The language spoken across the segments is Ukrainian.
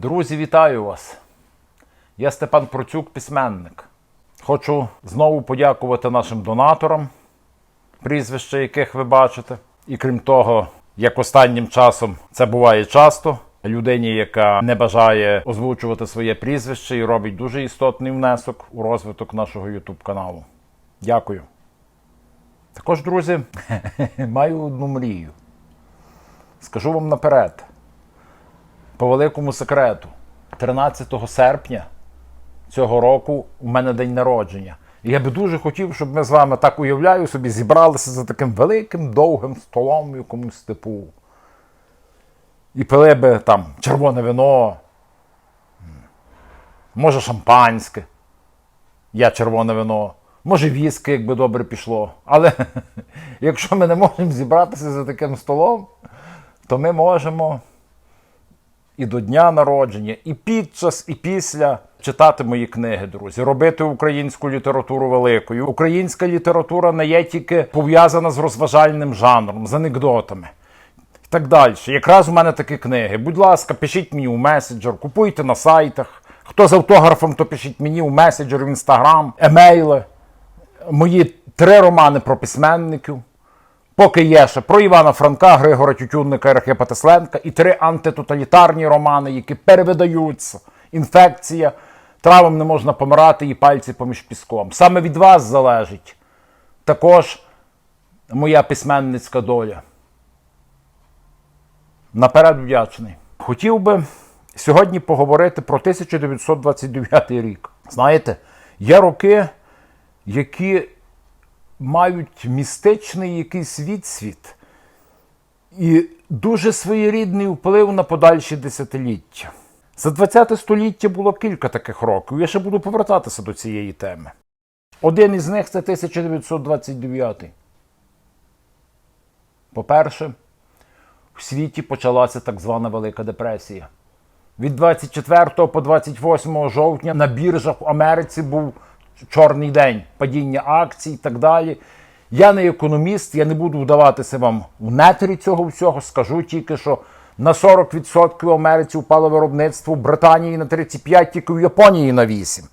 Друзі, вітаю вас! Я Степан Процюк, письменник. Хочу знову подякувати нашим донаторам, прізвища яких ви бачите. І крім того, як останнім часом це буває часто, людині, яка не бажає озвучувати своє прізвище і робить дуже істотний внесок у розвиток нашого YouTube каналу. Дякую. Також, друзі, маю одну мрію. Скажу вам наперед по великому секрету, 13 серпня цього року у мене день народження. І я би дуже хотів, щоб ми з вами так уявляю собі, зібралися за таким великим довгим столом в якомусь степу. І пили би там червоне вино, може шампанське. Я червоне вино. Може, віски, якби добре пішло. Але якщо ми не можемо зібратися за таким столом, то ми можемо і до дня народження, і під час, і після читати мої книги, друзі, робити українську літературу великою. Українська література не є тільки пов'язана з розважальним жанром, з анекдотами. І так далі. Якраз у мене такі книги. Будь ласка, пишіть мені у меседжер, купуйте на сайтах. Хто з автографом, то пишіть мені у меседжер, в інстаграм, емейли. Мої три романи про письменників. Поки є ще про Івана Франка, Григора Тютюнника і Рахипа Тесленка і три антитоталітарні романи, які перевидаються. Інфекція, травам не можна помирати і пальці поміж піском. Саме від вас залежить також моя письменницька доля. Наперед вдячний. Хотів би сьогодні поговорити про 1929 рік. Знаєте, є роки, які мають містичний якийсь відсвіт і дуже своєрідний вплив на подальші десятиліття. За 20 століття було кілька таких років. Я ще буду повертатися до цієї теми. Один із них це 1929. По-перше, в світі почалася так звана Велика депресія. Від 24 по 28 жовтня на біржах в Америці був чорний день, падіння акцій і так далі. Я не економіст, я не буду вдаватися вам в нетері цього всього. Скажу тільки, що на 40% в Америці впало виробництво, в Британії на 35%, тільки в Японії на 8%.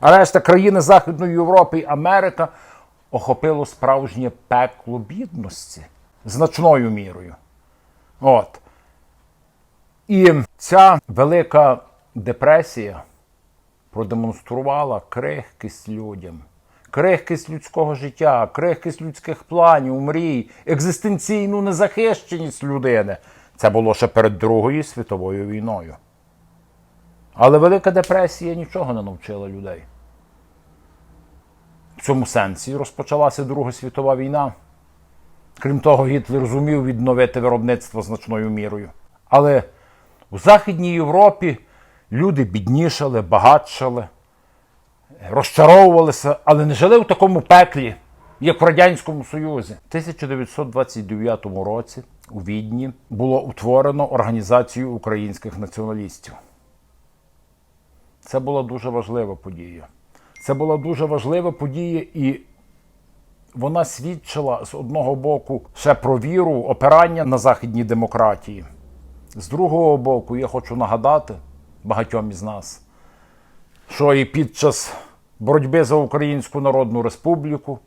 А решта країни Західної Європи і Америка охопило справжнє пекло бідності значною мірою. От. І ця велика депресія продемонструвала крихкість людям, крихкість людського життя, крихкість людських планів, мрій, екзистенційну незахищеність людини. Це було ще перед Другою світовою війною. Але Велика депресія нічого не навчила людей. В цьому сенсі розпочалася Друга світова війна. Крім того, Гітлер зумів відновити виробництво значною мірою. Але у Західній Європі люди біднішали, багатшали, розчаровувалися, але не жили в такому пеклі, як в Радянському Союзі. В 1929 році у Відні було утворено Організацію українських націоналістів. Це була дуже важлива подія. Це була дуже важлива подія, і вона свідчила з одного боку ще про віру, опирання на західній демократії. З другого боку, я хочу нагадати багатьом із нас, що і під час боротьби за Українську Народну Республіку,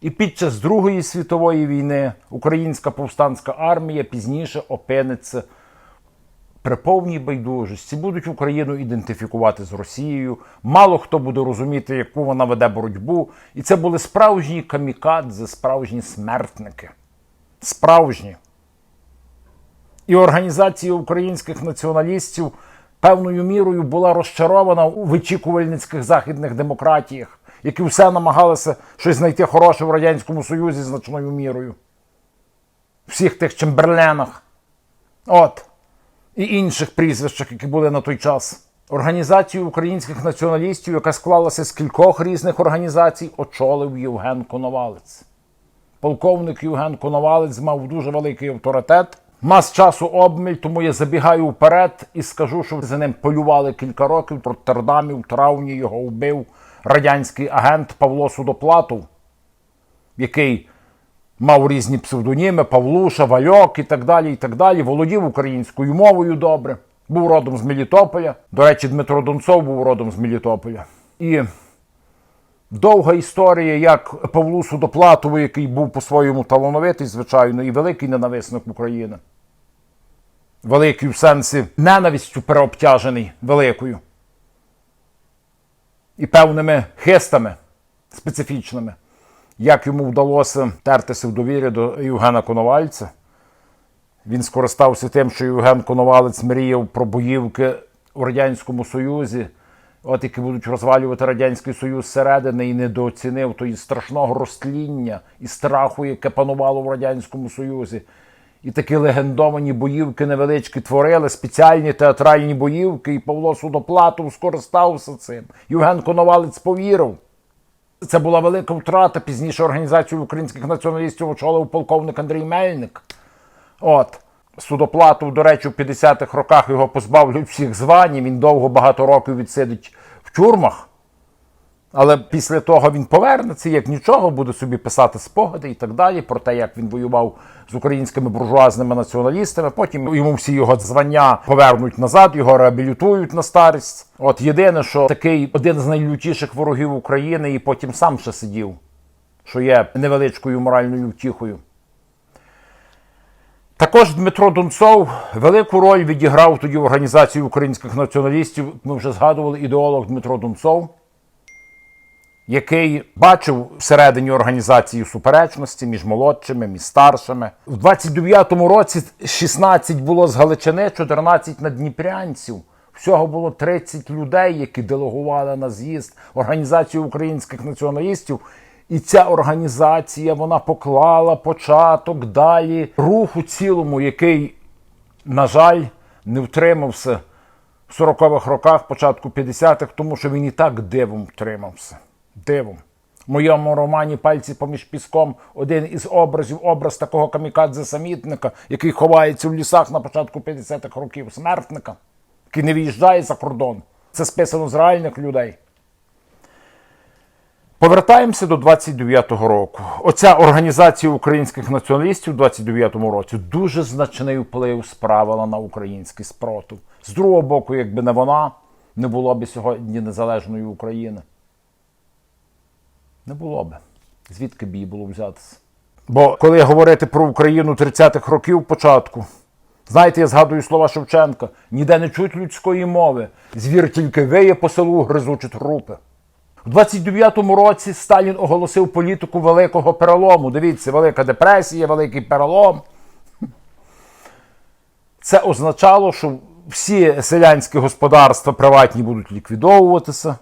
і під час Другої світової війни Українська повстанська армія пізніше опиниться при повній байдужості, будуть Україну ідентифікувати з Росією. Мало хто буде розуміти, яку вона веде боротьбу. І це були справжні камікадзе, справжні смертники. Справжні. І організація українських націоналістів певною мірою була розчарована у вичікувальницьких західних демократіях, які все намагалися щось знайти хороше в Радянському Союзі значною мірою. Всіх тих Чемберленах. От. І інших прізвищах, які були на той час. Організацію українських націоналістів, яка склалася з кількох різних організацій, очолив Євген Коновалець. Полковник Євген Коновалець мав дуже великий авторитет. Мас часу обміль, тому я забігаю вперед і скажу, що за ним полювали кілька років. Роттердамі в травні його вбив радянський агент Павло Судоплатов, який мав різні псевдоніми Павлуша, Вальок і так далі. і так далі. Володів українською мовою добре. був родом з Мелітополя. До речі, Дмитро Донцов був родом з Мелітополя. І довга історія, як Павлу Судоплатову, який був по-своєму талановитий, звичайно, і великий ненависник України. Великий в сенсі ненавистю переобтяжений великою. І певними хистами специфічними, як йому вдалося тертися в довірі до Євгена Коновальця. Він скористався тим, що Євген Коновалець мріяв про боївки у Радянському Союзі, от які будуть розвалювати Радянський Союз зсередини, і недооцінив тої страшного розтління і страху, яке панувало в Радянському Союзі. І такі легендовані боївки невеличкі творили, спеціальні театральні боївки, і Павло Судоплатов скористався цим. Євген Коновалець повірив. Це була велика втрата. Пізніше організацію українських націоналістів очолив полковник Андрій Мельник. От. Судоплатов, до речі, в 50-х роках його позбавлять всіх звань. Він довго багато років відсидить в тюрмах. Але після того він повернеться, як нічого, буде собі писати спогади і так далі про те, як він воював з українськими буржуазними націоналістами. Потім йому всі його звання повернуть назад, його реабілітують на старість. От єдине, що такий один з найлютіших ворогів України, і потім сам ще сидів, що є невеличкою моральною втіхою. Також Дмитро Донцов велику роль відіграв тоді в організації українських націоналістів. Ми вже згадували ідеолог Дмитро Донцов, який бачив всередині організації суперечності між молодшими, між старшими. У 29-му році 16 було з Галичини, 14 на Дніпрянців. Всього було 30 людей, які делегували на з'їзд організацію українських націоналістів. І ця організація вона поклала початок далі руху цілому, який, на жаль, не втримався в 40-х роках, початку 50-х, тому що він і так дивом втримався. Дивом. В моєму романі Пальці поміж піском один із образів, образ такого камікадзе-самітника, який ховається в лісах на початку 50-х років, смертника, який не виїжджає за кордон. Це списано з реальних людей. Повертаємося до 29-го року. Оця організація українських націоналістів у 29-му році дуже значний вплив справила на український спротив. З другого боку, якби не вона, не було б сьогодні незалежної України. Не було б. Звідки б її було взятися? Бо коли говорити про Україну 30-х років початку, знаєте, я згадую слова Шевченка: ніде не чуть людської мови, звір тільки виє по селу, гризучи трупи. У 29-му році Сталін оголосив політику великого перелому. Дивіться, велика депресія, великий перелом. Це означало, що всі селянські господарства приватні будуть ліквідовуватися,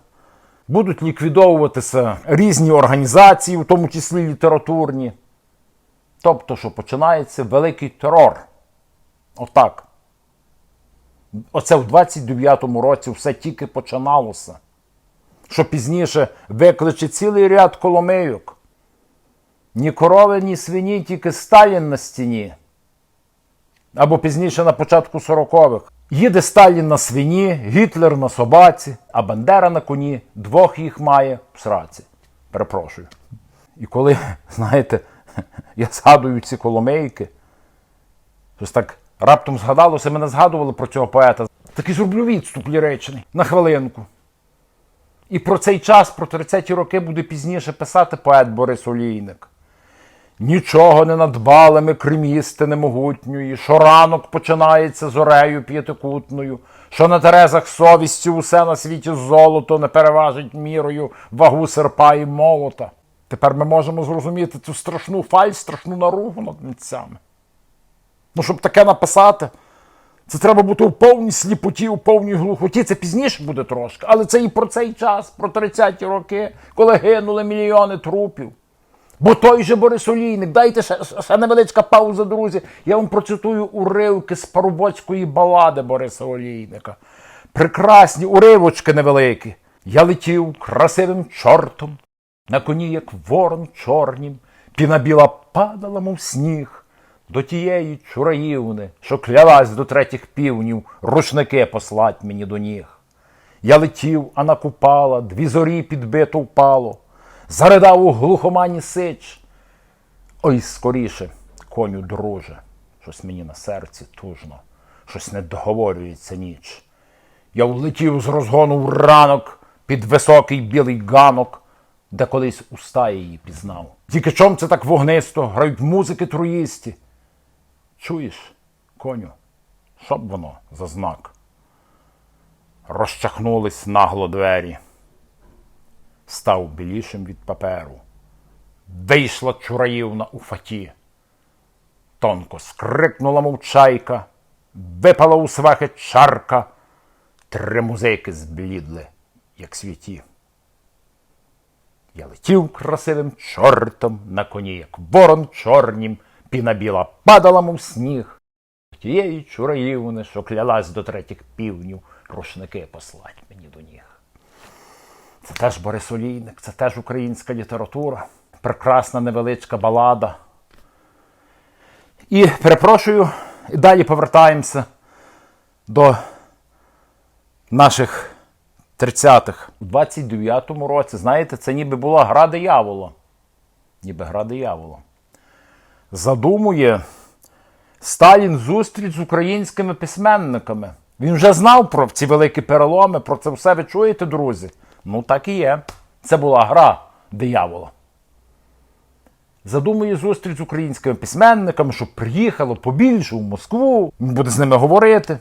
будуть ліквідовуватися різні організації, в тому числі літературні. Тобто, що починається великий терор. Отак. Оце в 29-му році все тільки починалося що пізніше викличе цілий ряд коломийок. Ні корови, ні свині, тільки Сталін на стіні. Або пізніше на початку 40-х. Їде Сталін на свині, Гітлер на собаці, а Бандера на коні, двох їх має в сраці. Перепрошую. І коли, знаєте, я згадую ці коломейки, щось так раптом згадалося, мене згадували про цього поета. Такий зроблю відступ ліричний на хвилинку. І про цей час, про 30-ті роки, буде пізніше писати поет Борис Олійник. Нічого не надбали ми кримісти немогутньої, що ранок починається зорею п'ятикутною, що на терезах совісті усе на світі золото не переважить мірою вагу серпа і молота. Тепер ми можемо зрозуміти цю страшну фаль, страшну наругу над митцями. Ну, щоб таке написати. Це треба бути у повній сліпоті, у повній глухоті. Це пізніше буде трошки. Але це і про цей час, про 30-ті роки, коли гинули мільйони трупів. Бо той же Борис Олійник, дайте ще, ще невеличка пауза, друзі. Я вам процитую уривки з парубоцької балади Бориса Олійника. Прекрасні уривочки невеликі. Я летів красивим чортом, на коні, як ворон чорнім, піна біла падала, мов сніг. До тієї чураївни, що клялась до третіх півнів, рушники послать мені до ніг. Я летів, а накупала, дві зорі підбито впало, заридав у глухомані сич. Ой, скоріше, коню друже, щось мені на серці тужно, щось не договорюється ніч. Я влетів з розгону в ранок під високий білий ганок, де колись уста її пізнав. Тільки чом це так вогнисто, грають музики труїсті. Чуєш, коню, що б воно за знак? Розчахнулись нагло двері. Став білішим від паперу. Вийшла чураївна у фаті. Тонко скрикнула мовчайка, випала у свахи чарка. Три музики зблідли, як світі. Я летів красивим чортом на коні, як ворон чорнім, піна біла падала, мов сніг. Тієї чураївни, що клялась до третіх півнів, рушники послать мені до ніг. Це теж Борис Олійник, це теж українська література, прекрасна невеличка балада. І перепрошую, і далі повертаємося до наших 30-х. У 29-му році, знаєте, це ніби була гра диявола. Ніби гра диявола. Задумує Сталін зустріч з українськими письменниками. Він вже знав про ці великі переломи, про це все ви чуєте, друзі? Ну, так і є. Це була гра диявола. Задумує зустріч з українськими письменниками, щоб приїхало побільше в Москву, буде з ними говорити.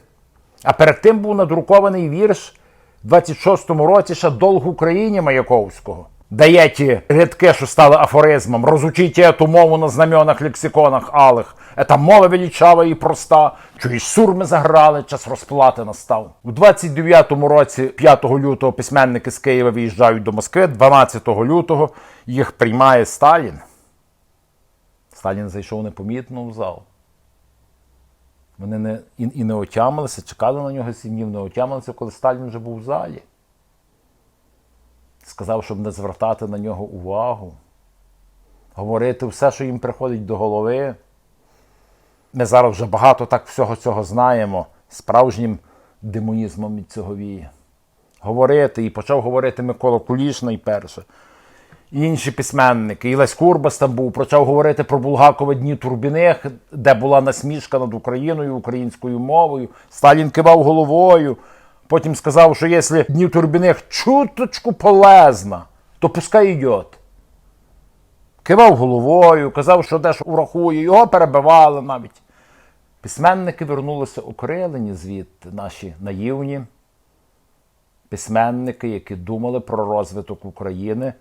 А перед тим був надрукований вірш в 26-му році ще «Долг Україні Маяковського. Дає ті рядки, що стали афоризмом, розучіть эту мову на знаменах лексиконах алих. Ета мова величава і проста. Чуєш, сурми заграли, час розплати настав. У 29-му році, 5 лютого, письменники з Києва виїжджають до Москви. 12 лютого їх приймає Сталін. Сталін зайшов непомітно в зал. Вони не, і, і не отямилися, чекали на нього сім днів, не отямилися, коли Сталін вже був в залі. Сказав, щоб не звертати на нього увагу, говорити все, що їм приходить до голови. Ми зараз вже багато так всього цього знаємо, справжнім демонізмом від цього віє. Говорити, і почав говорити Микола Куліш найперше. І інші письменники. І Лесь Курбас там був, почав говорити про Булгакова дні Турбіних, де була насмішка над Україною, українською мовою. Сталін кивав головою. Потім сказав, що якщо дні Турбіних чуточку полезна, то пускай йдет. Кивав головою, казав, що дещо урахує, його перебивали навіть. Письменники вернулися окрилені звідти, наші наївні письменники, які думали про розвиток України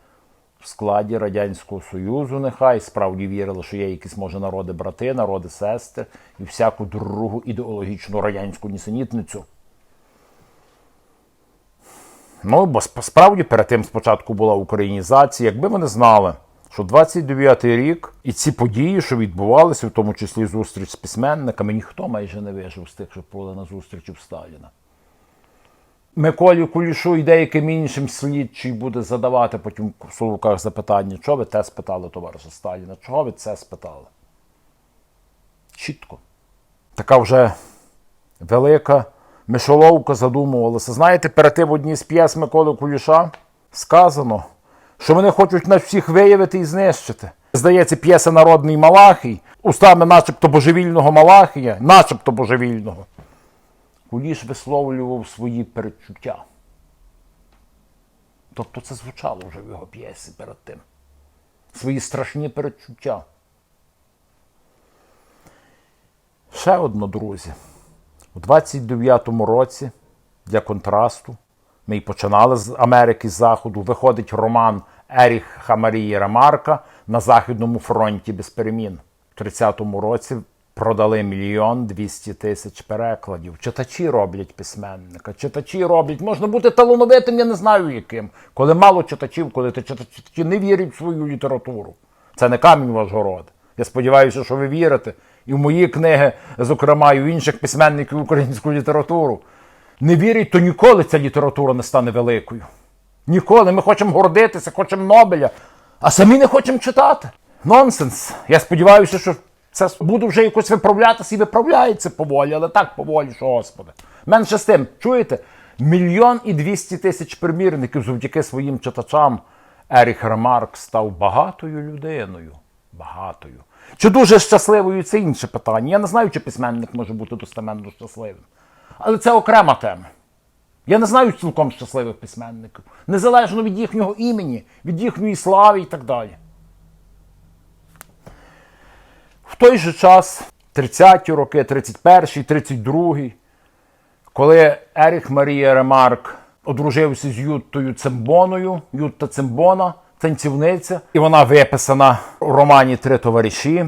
в складі Радянського Союзу, нехай справді вірили, що є якісь може народи брати, народи сестри і всяку другу ідеологічну радянську нісенітницю. Ну, бо справді перед тим спочатку була українізація. Якби вони знали, що 29-й рік і ці події, що відбувалися, в тому числі зустріч з письменниками, ніхто майже не вижив з тих, що були на зустрічі в Сталіна. Миколі Кулішу і деяким іншим слідчий буде задавати потім в Соловках запитання, чого ви те спитали, товариша Сталіна, чого ви це спитали? Чітко. Така вже велика мишоловка задумувалася. Знаєте, перед тим в одній з п'єс Миколи Куліша сказано, що вони хочуть нас всіх виявити і знищити. Здається, п'єса Народний Малахій, устами начебто божевільного Малахія, начебто божевільного. Куліш висловлював свої передчуття. Тобто це звучало вже в його п'єсі перед тим. Свої страшні передчуття. Ще одно, друзі. У 29-му році для контрасту ми й починали з Америки з Заходу. Виходить роман Еріха Марії Ремарка на Західному фронті без перемін. У 30-му році продали мільйон двісті тисяч перекладів. Читачі роблять письменника, читачі роблять. Можна бути талановитим, я не знаю яким. Коли мало читачів, коли ти читачі не вірять в свою літературу. Це не камінь ваш город. Я сподіваюся, що ви вірите. І в мої книги, зокрема, і в інших письменників українську літературу. Не вірять, то ніколи ця література не стане великою. Ніколи. Ми хочемо гордитися, хочемо Нобеля, а самі не хочемо читати. Нонсенс. Я сподіваюся, що це буде вже якось виправлятися і виправляється поволі, але так поволі, що господи. Менше з тим, чуєте? Мільйон і двісті тисяч примірників завдяки своїм читачам Еріх Ремарк став багатою людиною. Багатою. Чи дуже щасливою це інше питання. Я не знаю, чи письменник може бути достеменно щасливим. Але це окрема тема. Я не знаю цілком щасливих письменників, незалежно від їхнього імені, від їхньої слави і так далі. В той же час, 30-ті роки, 31-й, 32-й, коли Еріх Марія Ремарк одружився з Юттою Цимбоною, Ютта Цимбона, танцівниця, і вона виписана у романі Три товариші.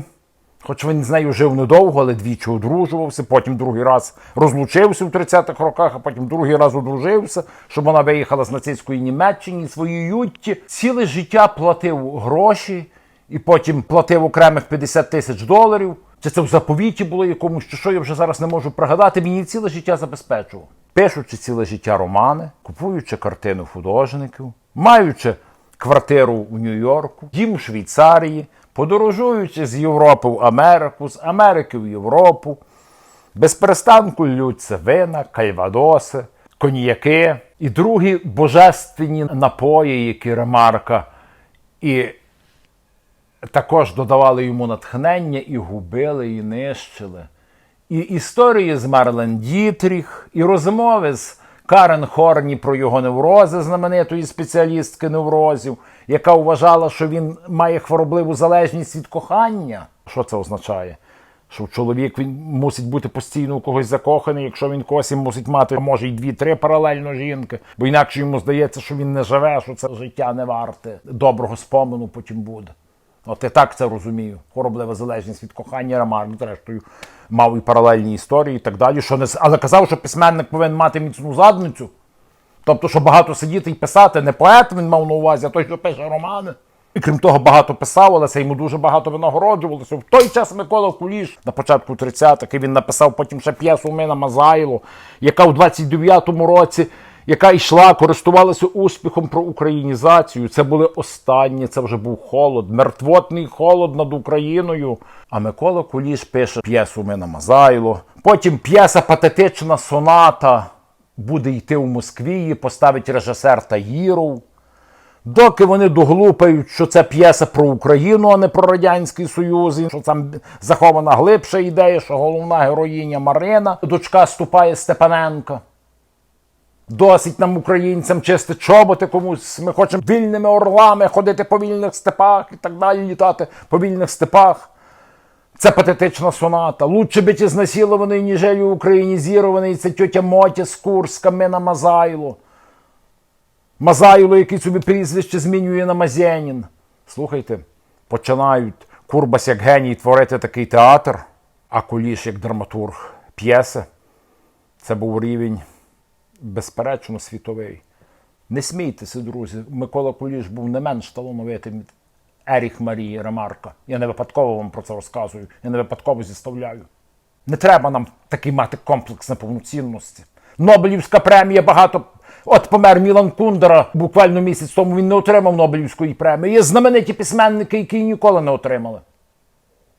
Хоч він з нею жив недовго, але двічі одружувався, потім другий раз розлучився в 30-х роках, а потім другий раз одружився, щоб вона виїхала з нацистської Німеччини своїй ютті. Ціле життя платив гроші і потім платив окремих 50 тисяч доларів. Чи це в заповіті було якомусь, чи що я вже зараз не можу пригадати. Її ціле життя забезпечував. Пишучи ціле життя романи, купуючи картину художників, маючи квартиру в Нью-Йорку, дім в Швейцарії, подорожуючи з Європи в Америку, з Америки в Європу, без перестанку ллються вина, кальвадоси, коньяки і другі божественні напої, які ремарка і також додавали йому натхнення і губили, і нищили. І історії з Марлен Дітріх, і розмови з Карен Хорні про його неврози, знаменитої спеціалістки неврозів, яка вважала, що він має хворобливу залежність від кохання. Що це означає? Що чоловік він мусить бути постійно у когось закоханий, якщо він когось мусить мати, а може й дві-три паралельно жінки, бо інакше йому здається, що він не живе, що це життя не варте. Доброго спомену потім буде. От я так це розумію. Хвороблива залежність від кохання Ромар, ну, зрештою, мав і паралельні історії і так далі. Що не... Але казав, що письменник повинен мати міцну задницю. Тобто, що багато сидіти і писати, не поет він мав на увазі, а той, що пише романи. І крім того, багато писав, але це йому дуже багато винагороджувалося. В той час Микола Куліш на початку 30-х, і він написав потім ще п'єсу Мина Мазайло, яка в 29-му році, яка йшла, користувалася успіхом про українізацію. Це були останні, це вже був холод, мертвотний холод над Україною. А Микола Куліш пише п'єсу Мина Мазайло. Потім п'єса патетична соната буде йти в Москві, її поставить режисер Таїров. Доки вони доглупають, що це п'єса про Україну, а не про Радянський Союз, і що там захована глибша ідея, що головна героїня Марина, дочка ступає Степаненка. Досить нам, українцям, чисти чоботи комусь. Ми хочемо вільними орлами ходити по вільних степах і так далі, літати по вільних степах. Це патетична соната. Лучше бить ізнасилований, ніжели українізірований. Це тьотя Мотя з Курська, Мина Мазайло. Мазайло, який собі прізвище змінює на Мазєнін. Слухайте, починають Курбас як геній творити такий театр, а Куліш як драматург п'єси. Це був рівень, безперечно, світовий. Не смійтеся, друзі. Микола Куліш був не менш талановитим Еріх Марії Ремарка. Я не випадково вам про це розказую, я не випадково зіставляю. Не треба нам такий мати комплекс неповноцінності. Нобелівська премія багато. От помер Мілан Кундера буквально місяць тому він не отримав Нобелівської премії. Є знамениті письменники, які ніколи не отримали.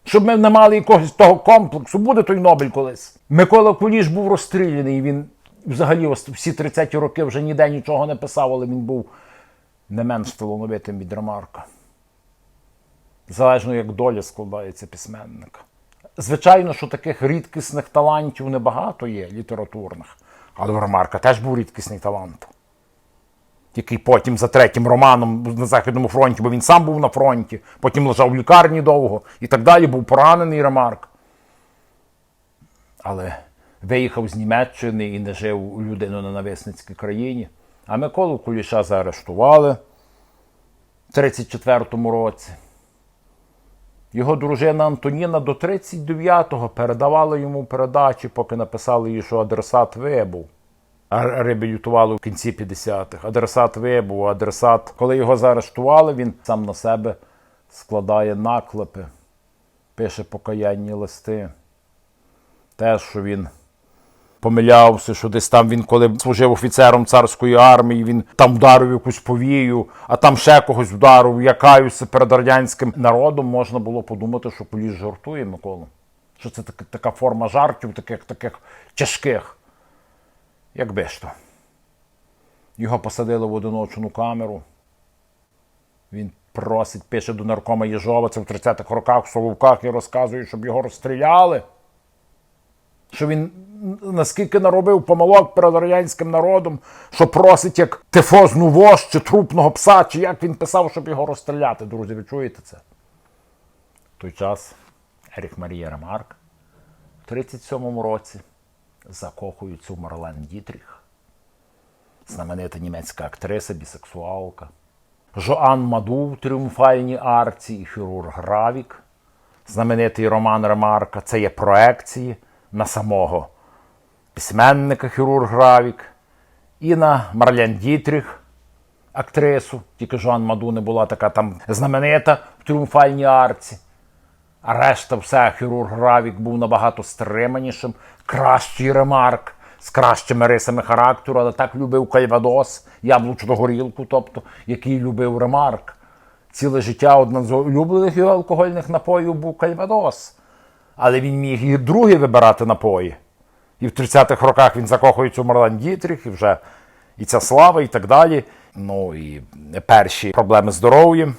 Щоб ми не мали якогось того комплексу, буде той Нобель колись. Микола Куліш був розстріляний. Він взагалі всі 30-ті роки вже ніде нічого не писав, але він був не менш талановитим від Ремарка. Залежно як доля складається письменника. Звичайно, що таких рідкісних талантів небагато є літературних. Але Ремарка теж був рідкісний талант. Який потім за третім романом на Західному фронті, бо він сам був на фронті, потім лежав в лікарні довго і так далі, був поранений Ремарк. Але виїхав з Німеччини і не жив у людино-ненависницькій країні. А Миколу Куліша заарештували в 34-му році. Його дружина Антоніна до 39-го передавала йому передачі, поки написали їй, що адресат вибув. А реабілітували в кінці 50-х. Адресат вибув, адресат. Коли його заарештували, він сам на себе складає наклепи, пише покаянні листи. Те, що він помилявся, що десь там він, коли служив офіцером царської армії, він там вдарив якусь повію, а там ще когось вдарив, я перед радянським народом, можна було подумати, що Поліс жартує Микола. Що це така, така форма жартів, таких таких тяжких. Якби ж то. Його посадили в одиночну камеру. Він просить, пише до наркома Єжова, це в 30-х роках в Соловках і розказує, щоб його розстріляли. Що він наскільки наробив помилок перед радянським народом, що просить як тифозну вож чи трупного пса, чи як він писав, щоб його розстріляти. Друзі, ви чуєте це? В той час Еріх Марія Ремарк в 37-му році закохується в Марлен Дітріх, знаменита німецька актриса, бісексуалка. Жоан Маду в тріумфальній арці і хірург Гравік, знаменитий роман Ремарка. Це є проекції на самого письменника хірург Гравік і на Марлен Дітріх, актрису. Тільки Жоан Маду не була така там знаменита в тріумфальній арці. А решта все, хірург Гравік був набагато стриманішим, кращий ремарк, з кращими рисами характеру, але так любив Кальвадос, яблучну горілку, тобто, який любив ремарк. Ціле життя одна з улюблених його алкогольних напоїв був Кальвадос. Але він міг і другі вибирати напої. І в 30-х роках він закохується у Марлен Дітріх, і вже і ця слава, і так далі. Ну і перші проблеми з здоров'ям.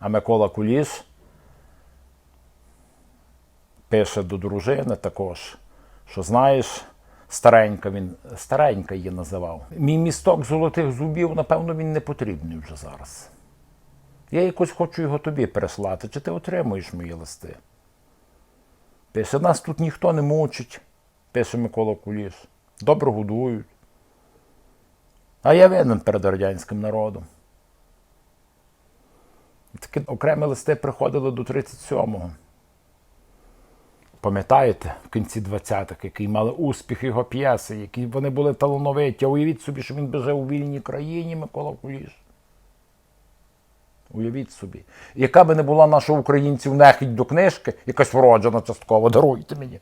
А Микола Куліш пише до дружини також, що знаєш, старенька він старенька її називав. Мій місток золотих зубів, напевно, він не потрібний вже зараз. Я якось хочу його тобі переслати, чи ти отримуєш мої листи? Пише, нас тут ніхто не мучить, пише Микола Куліш. Добре годують. А я винен перед радянським народом. Такі окремі листи приходили до 37-го. Пам'ятаєте, в кінці 20-х, які мали успіх його п'єси, які вони були талановиті. Уявіть собі, що він би жив у вільній країні, Микола Куліш. Уявіть собі. Яка би не була наша українців нехідь до книжки, якась вроджена частково, даруйте мені.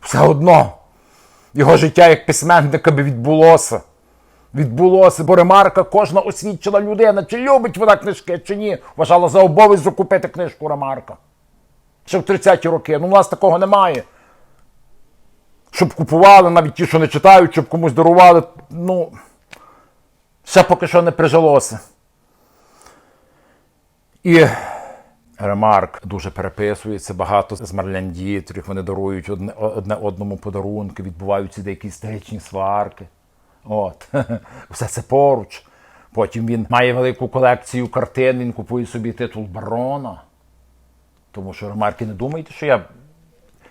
Все одно його життя як письменника би відбулося. Відбулося, бо ремарка кожна освічена людина, чи любить вона книжки, чи ні, вважала за обов'язок купити книжку Ремарка. Ще в 30-ті роки. Ну, у нас такого немає. Щоб купували, навіть ті, що не читають, щоб комусь дарували. Ну, ще поки що не прижилося. І Ремарк дуже переписується, багато з Марлен Дітріх, вони дарують одне, одне одному подарунки, відбуваються деякі історичні сварки. От. Все це поруч. Потім він має велику колекцію картин, він купує собі титул барона. Тому що Ремарки не думайте, що я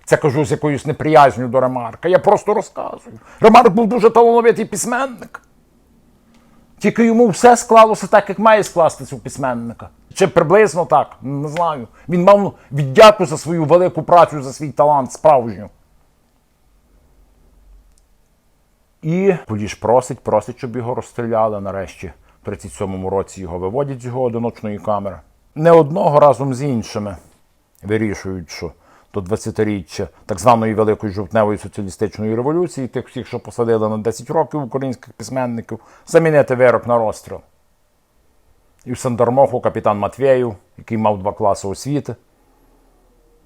це кажу з якоюсь неприязню до Ремарка. Я просто розказую. Ремарк був дуже талановитий письменник. Тільки йому все склалося так, як має скластися у письменника. Чи приблизно так, не знаю. Він мав віддяку за свою велику працю, за свій талант справжню. І Поліж просить, просить, щоб його розстріляли. Нарешті в 37-му році його виводять з його одиночної камери. Не одного разом з іншими вирішують, що до 20-річчя так званої Великої жовтневої соціалістичної революції, тих всіх, що посадили на 10 років українських письменників, замінити вирок на розстріл. І в Сандармоху капітан Матвєєв, який мав два класи освіти,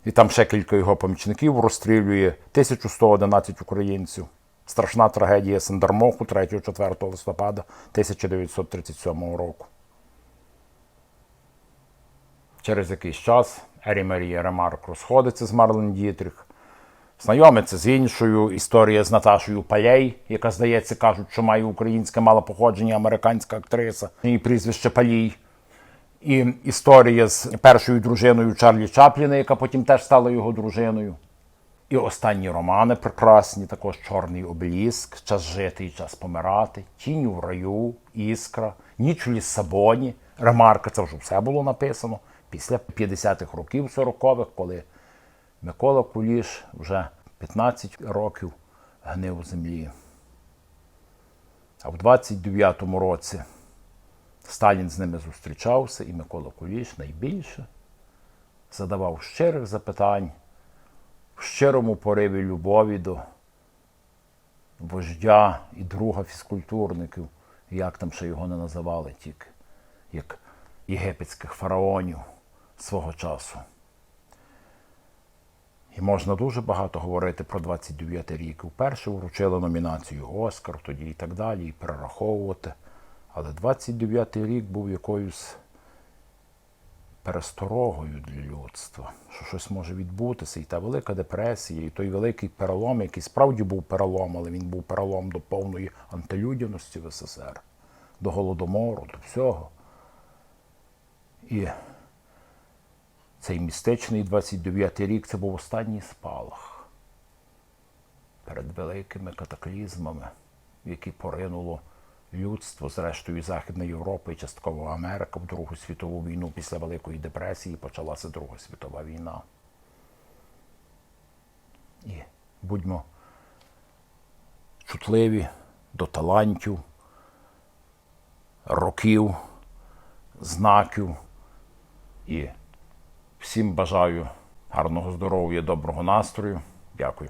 і там ще кілька його помічників розстрілює 1111 українців. Страшна трагедія Сандармоху 3-4 листопада 1937 року. Через якийсь час Ері Марія Ремарк розходиться з Марлен Дітріх, знайомиться з іншою. Історія з Наташою Палей, яка, здається, кажуть, що має українське мало походження, американська актриса, її прізвище Палій. І історія з першою дружиною Чарлі Чапліна, яка потім теж стала його дружиною. І останні романи прекрасні, також Чорний обліск, Час жити і час помирати, Тінь у раю, Іскра, Ніч у Ліссабоні, Ремарка, це вже все було написано після 50-х років 40-х, коли Микола Куліш вже 15 років гнив у землі. А в 29-му році Сталін з ними зустрічався, і Микола Куліш найбільше задавав щирих запитань в щирому пориві любові до вождя і друга фізкультурників, як там ще його не називали тільки, як єгипетських фараонів свого часу. І можна дуже багато говорити про 29 рік. Вперше вручили номінацію Оскар, тоді і так далі, і перераховувати. Але 29 й рік був якоюсь пересторогою для людства, що щось може відбутися, і та велика депресія, і той великий перелом, який справді був перелом, але він був перелом до повної антилюдяності в СССР, до голодомору, до всього. І цей містичний 29-й рік це був останній спалах перед великими катаклізмами, в які поринуло людство, зрештою Західна Європа і частково Америка в Другу світову війну після Великої депресії почалася Друга світова війна. І будьмо чутливі до талантів, років, знаків. І всім бажаю гарного здоров'я, доброго настрою. Дякую.